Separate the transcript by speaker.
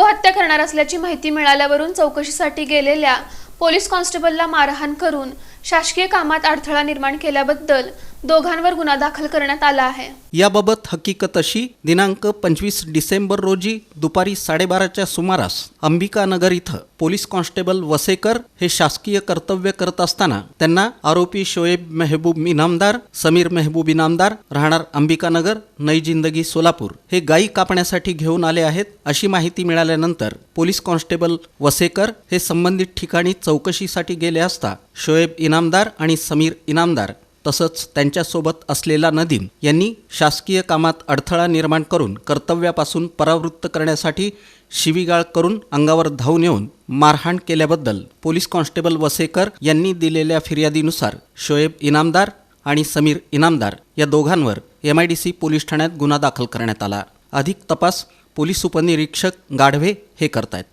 Speaker 1: येणार असल्याची माहिती मिळाल्यावरून चौकशीसाठी गेलेल्या पोलीस कॉन्स्टेबलला मारहाण करून शासकीय कामात अडथळा निर्माण केल्याबद्दल दोघांवर गुन्हा दाखल करण्यात आला आहे.
Speaker 2: याबाबत हकीकत अशी दिनांक पंचवीस डिसेंबर रोजी दुपारी साडेबाराच्या सुमारास अंबिकानगर इथं पोलीस कॉन्स्टेबल वसेकर हे शासकीय कर्तव्य करत असताना त्यांना आरोपी शोएब मेहबूब इनामदार समीर मेहबूब इनामदार राहणार अंबिकानगर नई जिंदगी सोलापूर हे गायी कापण्यासाठी घेऊन आले आहेत अशी माहिती मिळाल्यानंतर पोलीस कॉन्स्टेबल वसेकर हे संबंधित ठिकाणी चौकशीसाठी गेले असता शोएब इनामदार आणि समीर इनामदार तसंच त्यांच्यासोबत असलेला नदीम यांनी शासकीय कामात अडथळा निर्माण करून कर्तव्यापासून परावृत्त करण्यासाठी शिवीगाळ करून अंगावर धावून येऊन मारहाण केल्याबद्दल पोलीस कॉन्स्टेबल वसेकर यांनी दिलेल्या फिर्यादीनुसार शोएब इनामदार आणि समीर इनामदार या दोघांवर M I D C police ठाण्यात गुन्हा दाखल करण्यात आला. अधिक तपास पोलीस उपनिरीक्षक गाढवे हे करतायत.